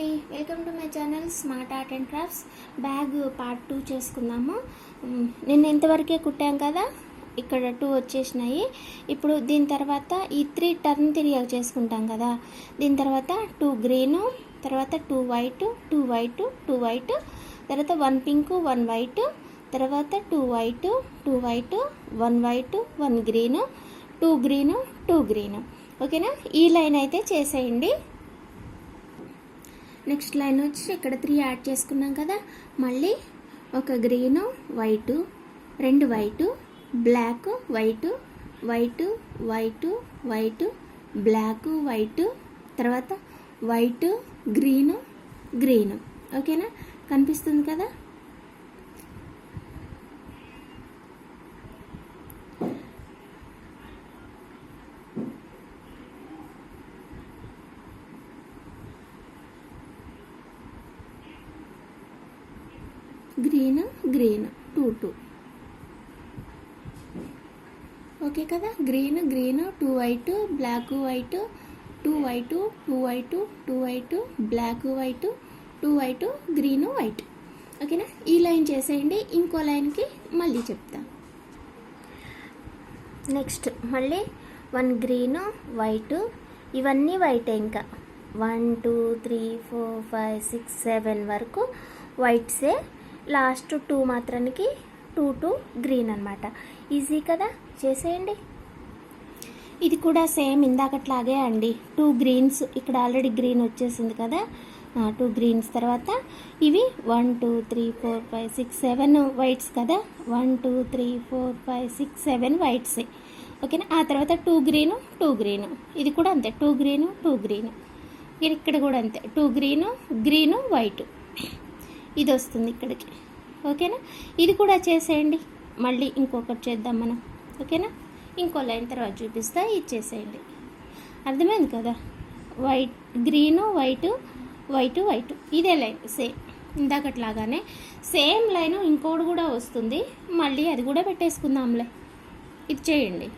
అండి. Welcome to my channel smart art and crafts bag part two చేసుకుందాము. నిన్న ఇంతవరకే కుట్టాం కదా? ఇక్కడ టూ వచ్చేసినాయి. ఇప్పుడు దీని తర్వాత ఈ త్రీ టర్న్ తిరిగి చేసుకుంటాం కదా? దీని తర్వాత టూ గ్రీను తర్వాత two white two white two white తర్వాత వన్ పింక్ వన్ వైట్ తర్వాత two white two white one white one green two green two green ఓకేనా ఈ లైన్ అయితే చేసేయండి. నెక్స్ట్ లైన్ వచ్చి ఇక్కడ త్రీ యాడ్ చేసుకున్నాం కదా. మళ్ళీ ఒక గ్రీను వైటు రెండు white black white white white white black white తర్వాత వైటు గ్రీను గ్రీను. ఓకేనా? కనిపిస్తుంది కదా? Green green two two. Okay కదా? Green green two white black white two white two white two white black white two white green white. ఓకేనా? ఈ line చేసేయండి. ఇంకో లైన్కి మళ్ళీ చెప్తా. నెక్స్ట్ మళ్ళీ వన్ గ్రీన్ వైట్. ఇవన్నీ వైటే ఇంకా. One two three four five six seven వరకు వైట్సే. లాస్ట్ టూ మాత్రానికి టూ టూ గ్రీన్ అనమాట ఈజీ కదా? చేసేయండి. ఇది కూడా సేమ్ ఇందాకట్లాగే అండి. టూ గ్రీన్స్ ఇక్కడ ఆల్రెడీ గ్రీన్ వచ్చేసింది కదా? టూ గ్రీన్స్ తర్వాత ఇవి one two three four five six seven whites కదా? One two three four five six seven వైట్సే ఓకేనా ఆ తర్వాత టూ గ్రీను టూ గ్రీను ఇది కూడా అంతే. టూ గ్రీను టూ గ్రీను ఇక్కడ కూడా అంతే. టూ గ్రీను గ్రీను వైట్ ఇది వస్తుంది ఇక్కడికి. ఓకేనా? ఇది కూడా చేసేయండి. మళ్ళీ ఇంకొకటి చేద్దాం మనం. ఓకేనా? ఇంకో లైన్ తర్వాత చూపిస్తా. ఇది చేసేయండి. అర్థమైంది కదా? White green white white white. ఇదే లైన్. సేమ్. ఇందాకట్లాగానే సేమ్ లైన్ ఇంకోటి కూడా వస్తుంది. మళ్ళీ అది కూడా పెట్టేసుకుందాంలే. ఇది చేయండి.